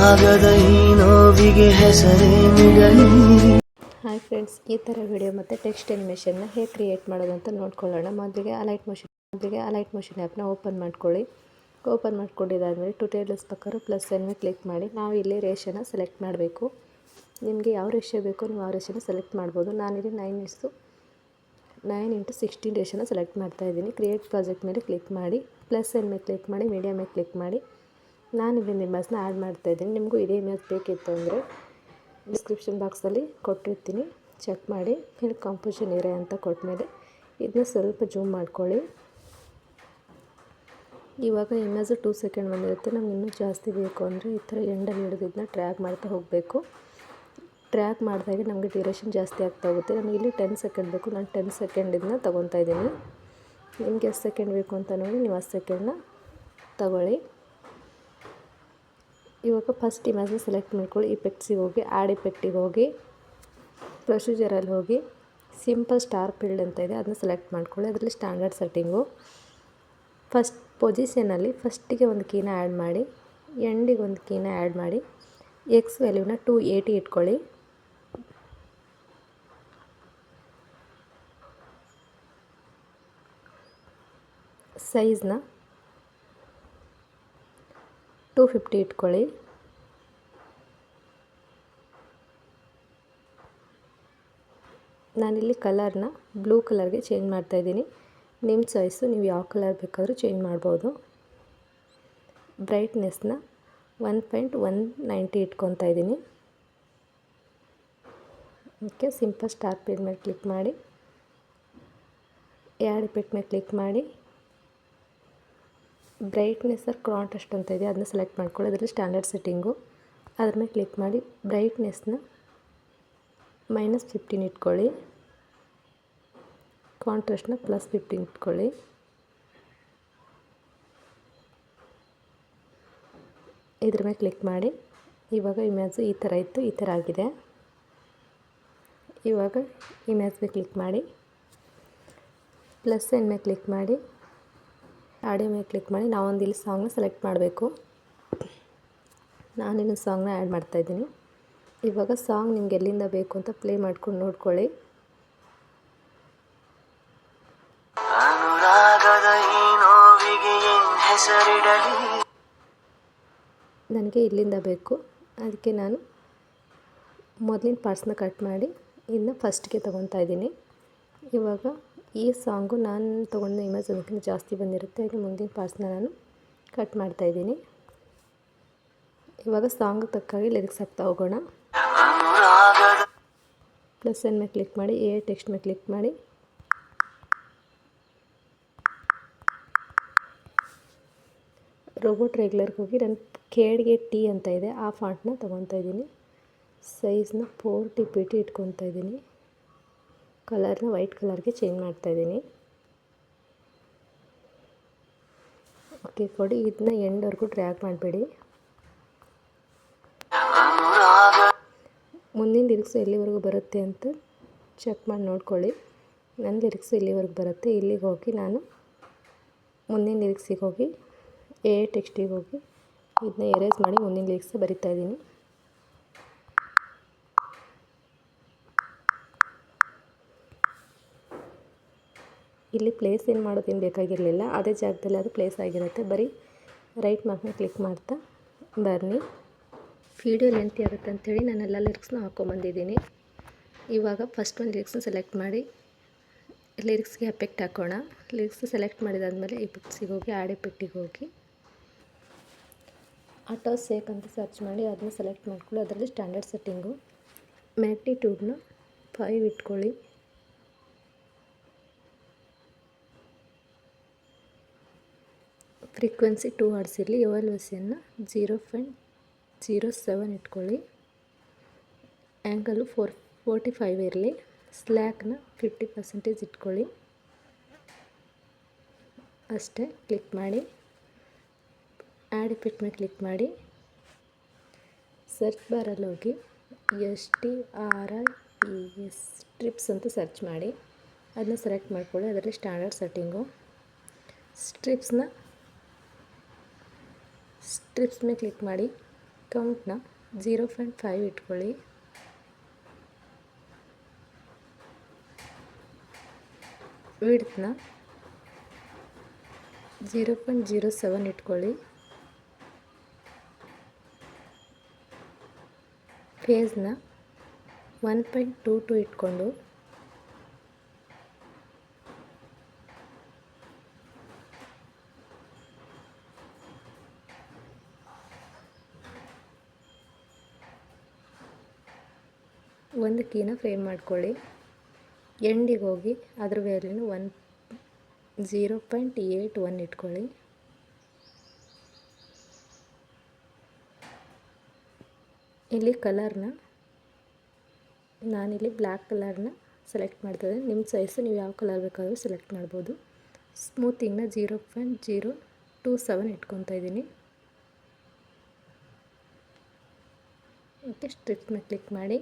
ಅನುರಾಗದ ಈ ನೋವಿಗೆ ಹೆಸರೇನಿಡಲಿ hi friends ಈ ಥರ ವಿಡಿಯೋ ಮತ್ತು ಟೆಕ್ಸ್ಟ್ ಅನಿಮೇಷನ್ನ ಹೇಗೆ ಕ್ರಿಯೇಟ್ ಮಾಡೋದು ಅಂತ ನೋಡ್ಕೊಳ್ಳೋಣ. ಮೊದಲಿಗೆ ಅಲೈಟ್ ಮೋಷನ್ ಮೊದಲಿಗೆ ಅಲೈಟ್ ಮೋಷನ್ ಆ್ಯಪ್ನ ಓಪನ್ ಮಾಡ್ಕೊಳ್ಳಿ. ಓಪನ್ ಮಾಡ್ಕೊಂಡಿದ್ದಾದಮೇಲೆ ಟ್ಯುಟೋರಿಯಲ್ಸ್ ಪ್ರಕಾರ ಪ್ಲಸ್ ಅನ್ನು ಕ್ಲಿಕ್ ಮಾಡಿ. ನಾವು ಇಲ್ಲಿ ರೇಷನ್ನ ಸೆಲೆಕ್ಟ್ ಮಾಡಬೇಕು. ನಿಮಗೆ ಯಾವ ರೇಷ ಬೇಕೋ ನೀವು ಆ ರೇಷನ ಸೆಲೆಕ್ಟ್ ಮಾಡ್ಬೋದು. ನಾನಿಲ್ಲಿ nine is nine into sixteen ರೇಷನ select ಮಾಡ್ತಾ ಇದ್ದೀನಿ. ಕ್ರಿಯೇಟ್ ಪ್ರಾಜೆಕ್ಟ್ ಮೇಲೆ ಕ್ಲಿಕ್ ಮಾಡಿ. ಪ್ಲಸ್ ಎನ್ ಮೇಲೆ ಕ್ಲಿಕ್ ಮಾಡಿ ಮೀಡಿಯಾ ಮೇಲೆ ಕ್ಲಿಕ್ ಮಾಡಿ. ನಾನು ಇಲ್ಲಿ ಇಮೇಜ್ನ ಆ್ಯಡ್ ಮಾಡ್ತಾ ಇದ್ದೀನಿ. ನಿಮಗೂ ಇದೇ ಇಮೇಜ್ ಬೇಕಿತ್ತು ಅಂದರೆ ಡಿಸ್ಕ್ರಿಪ್ಷನ್ ಬಾಕ್ಸಲ್ಲಿ ಕೊಟ್ಟಿರ್ತೀನಿ. ಚೆಕ್ ಮಾಡಿ. ಇಲ್ಲಿ ಕಾಂಪೋಸಿಷನ್ ಇರೋ ಅಂತ ಕೊಟ್ಟಮೇಲೆ ಇದನ್ನ ಸ್ವಲ್ಪ ಜೂಮ್ ಮಾಡ್ಕೊಳ್ಳಿ. ಇವಾಗ ಇಮೇಜು ಟೂ ಸೆಕೆಂಡ್ ಬಂದಿರುತ್ತೆ. ನಮ್ಗೆ ಇನ್ನೂ ಜಾಸ್ತಿ ಬೇಕು ಅಂದರೆ ಈ ಥರ ಎಂಡಲ್ಲಿ ಹಿಡಿದಿದ್ದನ್ನ ಟ್ರ್ಯಾಕ್ ಮಾಡ್ತಾ ಹೋಗಬೇಕು. ಟ್ರ್ಯಾಕ್ ಮಾಡಿದಾಗೆ ನಮಗೆ ಡ್ಯೂರೇಷನ್ ಜಾಸ್ತಿ ಆಗ್ತಾ ಹೋಗುತ್ತೆ. ನಮಗೆ ಇಲ್ಲಿ ಟೆನ್ ಸೆಕೆಂಡ್ ಬೇಕು. ನಾನು ಟೆನ್ ಸೆಕೆಂಡ್ ಇದನ್ನ ತೊಗೊತಾ ಇದ್ದೀನಿ. ನಿಮ್ಗೆ ಎಷ್ಟು ಸೆಕೆಂಡ್ ಬೇಕು ಅಂತ ನೋಡಿ, ನೀವು ಅಷ್ಟು ಸೆಕೆಂಡನ್ನ ತಗೊಳ್ಳಿ. ಇವಾಗ ಫಸ್ಟ್ ಇಮೇಜ್ನ ಸೆಲೆಕ್ಟ್ ಮಾಡ್ಕೊಳ್ಳಿ. ಇಫೆಕ್ಟ್ಸಿಗೆ ಹೋಗಿ ಆ್ಯಡ್ ಇಫೆಕ್ಟಿಗೆ ಹೋಗಿ ಪ್ರೊಸೀಜರಲ್ಲಿ ಹೋಗಿ ಸಿಂಪಲ್ ಸ್ಟಾರ್ ಫೀಲ್ಡ್ ಅಂತ ಇದೆ, ಅದನ್ನ ಸೆಲೆಕ್ಟ್ ಮಾಡ್ಕೊಳ್ಳಿ. ಅದರಲ್ಲಿ ಸ್ಟ್ಯಾಂಡರ್ಡ್ ಸೆಟ್ಟಿಂಗು ಫಸ್ಟ್ ಪೊಸಿಷನಲ್ಲಿ ಫಸ್ಟಿಗೆ ಒಂದು ಕೀನ ಆ್ಯಡ್ ಮಾಡಿ ಎಂಡಿಗೆ ಒಂದು ಕೀನ ಆ್ಯಡ್ ಮಾಡಿ ಎಕ್ಸ್ ವ್ಯಾಲ್ಯೂನ ಟು ಏಯ್ಟಿ ಇಟ್ಕೊಳ್ಳಿ. ಸೈಜ್ನ ಟೂ ಫಿಫ್ಟಿ ಇಟ್ಕೊಳ್ಳಿ. ನಾನಿಲ್ಲಿ ಕಲರ್ನ ಬ್ಲೂ ಕಲರ್ಗೆ ಚೇಂಜ್ ಮಾಡ್ತಾಯಿದ್ದೀನಿ ನಿಮ್ಮ ಚಾಯ್ಸು ನೀವು ಯಾವ ಕಲರ್ ಬೇಕಾದರೂ ಚೇಂಜ್ ಮಾಡ್ಬೋದು. ಬ್ರೈಟ್ನೆಸ್ನ ಒನ್ ಪಾಯಿಂಟ್ ಒನ್ ನೈಂಟಿ ಇಟ್ಕೊತಾ ಇದ್ದೀನಿ. ಓಕೆ ಸಿಂಪಲ್ ಸ್ಟಾರ್ ಪೇಟ್ ಮೇಲೆ ಕ್ಲಿಕ್ ಮಾಡಿ. ಎರಡು ಪೇಟ್ ಮೇಲೆ ಕ್ಲಿಕ್ ಮಾಡಿ. ಬ್ರೈಟ್ನೆಸ್ ಆರ್ ಕಾಂಟ್ರಾಸ್ಟ್ ಅಂತ ಇದೆ, ಅದನ್ನ ಸೆಲೆಕ್ಟ್ ಮಾಡ್ಕೊಳ್ಳಿ. ಅದರಲ್ಲಿ ಸ್ಟ್ಯಾಂಡರ್ಡ್ ಸೆಟ್ಟಿಂಗು ಅದ್ರ ಮೇಲೆ ಕ್ಲಿಕ್ ಮಾಡಿ ಬ್ರೈಟ್ನೆಸ್ನ ಮೈನಸ್ ಫಿಫ್ಟೀನ್ ಇಟ್ಕೊಳ್ಳಿ. ಕಾಂಟ್ರಾಸ್ಟ್ನ ಪ್ಲಸ್ ಫಿಫ್ಟೀನ್ ಇಟ್ಕೊಳ್ಳಿ. ಇದ್ರ ಮೇಲೆ ಕ್ಲಿಕ್ ಮಾಡಿ. ಇವಾಗ ಇಮೇಜು ಈ ಥರ ಇತ್ತು, ಈ ಥರ ಆಗಿದೆ. ಇವಾಗ ಇಮೇಜ್ ಮೇಲೆ ಕ್ಲಿಕ್ ಮಾಡಿ. ಪ್ಲಸ್ ಮೇಲೆ ಕ್ಲಿಕ್ ಮಾಡಿ. ಆಡಿಯೋ ಮೇಲೆ ಕ್ಲಿಕ್ ಮಾಡಿ ನಾವೊಂದು ಇಲ್ಲಿ ಸಾಂಗ್ನ ಸೆಲೆಕ್ಟ್ ಮಾಡಬೇಕು. ನಾನಿನ್ನು ಸಾಂಗ್ನ ಆ್ಯಡ್ ಮಾಡ್ತಾಯಿದ್ದೀನಿ ಇವಾಗ ಸಾಂಗ್ ನಿಮ್ಗೆ ಎಲ್ಲಿಂದ ಬೇಕು ಅಂತ ಪ್ಲೇ ಮಾಡ್ಕೊಂಡು ನೋಡ್ಕೊಳ್ಳಿ. ನನಗೆ ಇಲ್ಲಿಂದ ಬೇಕು. ಅದಕ್ಕೆ ನಾನು ಮೊದಲಿನ ಪಾರ್ಟ್ಸ್ನ ಕಟ್ ಮಾಡಿ ಇನ್ನು ಫಸ್ಟ್ಗೆ ತೊಗೊತಾ ಇದ್ದೀನಿ. ಇವಾಗ ಈ ಸಾಂಗು ನಾನು ತೊಗೊಂಡ ಇಮೇಜ್ ಅದಕ್ಕಿಂತ ಜಾಸ್ತಿ ಬಂದಿರುತ್ತೆ. ಹಾಗೆ ಮುಂದಿನ ಪಾರ್ಟ್ಸ್ನ ನಾನು ಕಟ್ ಮಾಡ್ತಾಯಿದ್ದೀನಿ ಇವಾಗ ಸಾಂಗ್ ತಕ್ಕಾಗಿ ಲಿರಿಕ್ಸ್ ಹಾಕ್ತಾ ಹೋಗೋಣ. ಪ್ಲಸ್ ಎನ್ ಮೇಲೆ ಕ್ಲಿಕ್ ಮಾಡಿ ಎ ಟೆಕ್ಸ್ಟ್ ಮೇಲೆ ಕ್ಲಿಕ್ ಮಾಡಿ. ರೋಬೋಟ್ ರೆಗ್ಯುಲರ್ಗೆ ಹೋಗಿ ನನ್ನ ಕೇಡ್ಗೆ ಟಿ ಅಂತ ಇದೆ. ಆ ಫಾಂಟ್ನ ತೊಗೊತಾ ಇದ್ದೀನಿ. ಸೈಜ್ನ ಫೋರ್ ಟಿ ಪಿ ಟಿ ಇಟ್ಕೊತಾ ಇದ್ದೀನಿ. ಕಲರ್ನ ವೈಟ್ ಕಲರ್ಗೆ ಚೇಂಜ್ ಮಾಡ್ತಾಯಿದ್ದೀನಿ ಓಕೆ, ಕೊಡಿ. ಇದನ್ನ ಎಂಡ್ವರೆಗೂ ಟ್ರ್ಯಾಕ್ ಮಾಡಬೇಡಿ. ಮುಂದಿನ ಲಿರಿಕ್ಸ್ ಎಲ್ಲಿವರೆಗೂ ಬರುತ್ತೆ ಅಂತ ಚೆಕ್ ಮಾಡಿ ನೋಡ್ಕೊಳ್ಳಿ. ನನ್ನ ಲಿರಿಕ್ಸ್ ಇಲ್ಲಿವರೆಗೂ ಬರುತ್ತೆ? ಇಲ್ಲಿಗೆ ಹೋಗಿ ನಾನು ಮುಂದಿನ ಲಿರಿಕ್ಸಿಗೆ ಹೋಗಿ, ಎ ಟೆಕ್ಸ್ಟಿಗೆ ಹೋಗಿ, ಇದನ್ನ ಎರೇಸ್ ಮಾಡಿ ಮುಂದಿನ ಲಿರಿಕ್ಸ್ ಬರಿತಾ ಇದ್ದೀನಿ. ಇಲ್ಲಿ ಪ್ಲೇಸ್ ಏನು ಮಾಡೋದೇನು ಬೇಕಾಗಿರಲಿಲ್ಲ. ಅದೇ ಜಾಗದಲ್ಲಿ ಅದು ಪ್ಲೇಸ್ ಆಗಿರುತ್ತೆ. ಬರೀ ರೈಟ್ ಮಾರ್ಕ್ನ ಕ್ಲಿಕ್ ಮಾಡ್ತಾ ಬನ್ನಿ. ವಿಡಿಯೋ ಲೆಂತಿ ಆಗುತ್ತೆ ಅಂಥೇಳಿ ನಾನು ಎಲ್ಲ ಲಿರಿಕ್ಸ್ನ ಹಾಕ್ಕೊಂಬಂದಿದ್ದೀನಿ ಇವಾಗ ಫಸ್ಟ್ ಒಂದು ಲಿರಿಕ್ಸ್ನ ಸೆಲೆಕ್ಟ್ ಮಾಡಿ ಲಿರಿಕ್ಸ್ಗೆ ಎಫೆಕ್ಟ್ ಹಾಕೋಣ. ಲಿರಿಕ್ಸ್ ಸೆಲೆಕ್ಟ್ ಮಾಡಿದಾದಮೇಲೆ ಇಫೆಕ್ಟ್ಸಿಗೆ ಹೋಗಿ, ಆಡೆ ಎಫೆಕ್ಟಿಗೆ ಹೋಗಿ. ಆಟೋ ಸೇಕ್ ಅಂತ ಸರ್ಚ್ ಮಾಡಿ ಅದನ್ನ ಸೆಲೆಕ್ಟ್ ಮಾಡ್ಕೊಳ್ಳಿ. ಅದರಲ್ಲಿ ಸ್ಟ್ಯಾಂಡರ್ಡ್ ಸೆಟ್ಟಿಂಗು ಮ್ಯಾಗ್ನಿಟ್ಯೂಡ್ನ ಫೈವ್ ಇಟ್ಕೊಳ್ಳಿ. ಫ್ರೀಕ್ವೆನ್ಸಿ ಟೂ ಹರ್ಡ್ಸ್ ಇರಲಿ ಎವಲ್ಯೂಷನ್ನ ಜೀರೋ ಪಾಯಿಂಟ್ ಜೀರೋ ಸೆವೆನ್ ಇಟ್ಕೊಳ್ಳಿ. ಆ್ಯಂಗಲು ಫೋರ್ ಫೋರ್ಟಿ ಫೈವ್ ಇರಲಿ ಸ್ಲ್ಯಾಕ್ನ ಫಿಫ್ಟಿ ಪರ್ಸೆಂಟೇಜ್ ಇಟ್ಕೊಳ್ಳಿ. ಅಷ್ಟೇ ಕ್ಲಿಕ್ ಮಾಡಿ. ಆ್ಯಡ್ ಇಫೆಕ್ಟ್ನ ಕ್ಲಿಕ್ ಮಾಡಿ. ಸರ್ಚ್ ಬಾರಲ್ಲಿ ಹೋಗಿ. S T R I S strips ಅಂತ ಸರ್ಚ್ ಮಾಡಿ. ಅದನ್ನ ಸೆಲೆಕ್ಟ್ ಮಾಡ್ಕೊಳ್ಳಿ. ಅದರಲ್ಲಿ ಸ್ಟ್ಯಾಂಡರ್ಡ್ ಸೆಟ್ಟಿಂಗು ಸ್ಟ್ರಿಪ್ಸ್ನ ಸ್ಟ್ರಿಪ್ಸ್ ಮೇಲೆ ಕ್ಲಿಕ್ ಮಾಡಿ ಕೌಂಟ್ನ ಜೀರೋ ಪಾಯಿಂಟ್ ಫೈವ್ ಇಟ್ಕೊಳ್ಳಿ. ವಿಡ್ತ್ನ ಜೀರೋ ಪಾಯಿಂಟ್ ಜೀರೋ ಸೆವೆನ್ ಇಟ್ಕೊಳ್ಳಿ. ಫೇಸ್ನ ಒನ್ ಪಾಯಿಂಟ್ ಟೂ ಟು ಇಟ್ಕೊಂಡು ಒಂದು ಕೀನ ಫ್ರೇಮ್ ಮಾಡ್ಕೊಳ್ಳಿ. ಎಂಡಿಗೆ ಹೋಗಿ ಅದ್ರ ವ್ಯಾಲ್ಯೂನು one zero point eight one ಇಟ್ಕೊಳ್ಳಿ. ಇಲ್ಲಿ ಕಲರ್ನ, ನಾನಿಲ್ಲಿ ಬ್ಲ್ಯಾಕ್ ಕಲರ್ನ ಸೆಲೆಕ್ಟ್ ಮಾಡ್ತದೆ ನಿಮ್ಮ ಸೈಜು, ನೀವು ಯಾವ ಕಲರ್ ಬೇಕಾದರೂ ಸೆಲೆಕ್ಟ್ ಮಾಡ್ಬೋದು. ಸ್ಮೂತಿಂಗ್ನ zero point zero two seven ಇಟ್ಕೊತಾ ಇದ್ದೀನಿ. ಓಕೆ ಸ್ಟ್ರಿಪ್ನ ಕ್ಲಿಕ್ ಮಾಡಿ.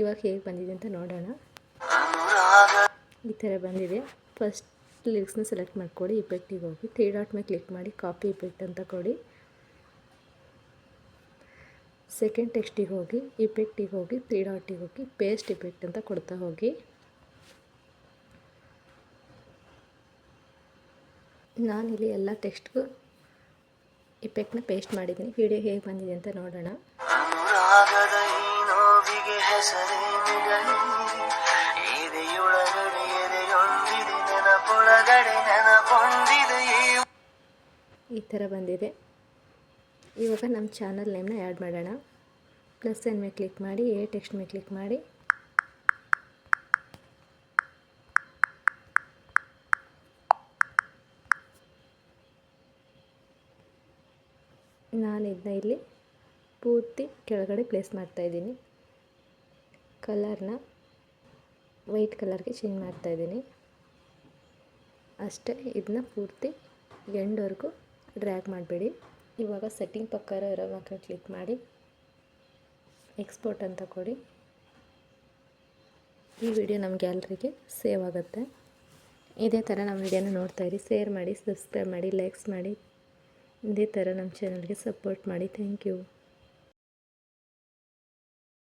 ಇವಾಗ ಹೇಗೆ ಬಂದಿದೆ ಅಂತ ನೋಡೋಣ. ಈ ಥರ ಬಂದಿದೆ. ಫಸ್ಟ್ ಲಿರಿಕ್ಸ್ನ ಸೆಲೆಕ್ಟ್ ಮಾಡ್ಕೊಳ್ಳಿ ಇಫೆಕ್ಟಿಗೆ ಹೋಗಿ. ತ್ರೀ ಡಾಟ್ ಮೇಲೆ ಕ್ಲಿಕ್ ಮಾಡಿ ಕಾಪಿ ಇಫೆಕ್ಟ್ ಅಂತ ಕೊಡಿ. ಸೆಕೆಂಡ್ ಟೆಕ್ಸ್ಟಿಗೆ ಹೋಗಿ ಇಫೆಕ್ಟಿಗೆ ಹೋಗಿ ತ್ರೀ ಡಾಟಿಗೆ ಹೋಗಿ ಪೇಸ್ಟ್ ಇಫೆಕ್ಟ್ ಅಂತ ಕೊಡ್ತಾ ಹೋಗಿ. ನಾನಿಲ್ಲಿ ಎಲ್ಲ ಟೆಕ್ಸ್ಟ್ಗೂ ಇಫೆಕ್ಟ್ನ ಪೇಸ್ಟ್ ಮಾಡಿದ್ದೀನಿ. ವಿಡಿಯೋ ಹೇಗೆ ಬಂದಿದೆ ಅಂತ ನೋಡೋಣ. ಎದೆಯೊಳಗಡೆ ಎದೆಯೊಂದಿದೆ, ನೆನಪೊಳಗಡೆ ನೆನಪೊಂದಿದೆ, ಈ ಥರ ಬಂದಿದೆ. ಇವಾಗ ನಮ್ಮ ಚಾನಲ್ ನೇಮ್ನ ಆ್ಯಡ್ ಮಾಡೋಣ. ಪ್ಲಸ್ ಎನ್ ಮೇಲೆ ಕ್ಲಿಕ್ ಮಾಡಿ, ಎ ಟೆಕ್ಸ್ಟ್ ಮೇಲೆ ಕ್ಲಿಕ್ ಮಾಡಿ. ನಾನು ಇದನ್ನ ಇಲ್ಲಿ ಪೂರ್ತಿ ಕೆಳಗಡೆ ಪ್ಲೇಸ್ ಮಾಡ್ತಾಯಿದ್ದೀನಿ ಕಲರ್ನ ವೈಟ್ ಕಲರ್ಗೆ ಚೇಂಜ್ ಮಾಡ್ತಾಯಿದ್ದೀನಿ ಅಷ್ಟೇ ಇದನ್ನ ಪೂರ್ತಿ ಎಂಡ್ವರೆಗೂ ಡ್ರ್ಯಾಗ್ ಮಾಡಬೇಡಿ. ಇವಾಗ ಸೆಟ್ಟಿಂಗ್ ಪ್ರಕಾರ ಇರೋ ಮಕ್ಕಳು ಕ್ಲಿಕ್ ಮಾಡಿ. ಎಕ್ಸ್ಪೋರ್ಟ್ ಅಂತ ಕೊಡಿ. ಈ ವಿಡಿಯೋ ನಮ್ಮ ಗ್ಯಾಲರಿಗೆ ಸೇವ್ ಆಗುತ್ತೆ. ಇದೇ ಥರ ನಮ್ಮ ವಿಡಿಯೋನ ಇರಿ. ಶೇರ್ ಮಾಡಿ, ಸಬ್ಸ್ಕ್ರೈಬ್ ಮಾಡಿ ಲೈಕ್ಸ್ ಮಾಡಿ. ಇದೇ ಥರ ನಮ್ಮ ಚಾನಲ್ಗೆ ಸಪೋರ್ಟ್ ಮಾಡಿ. Thank you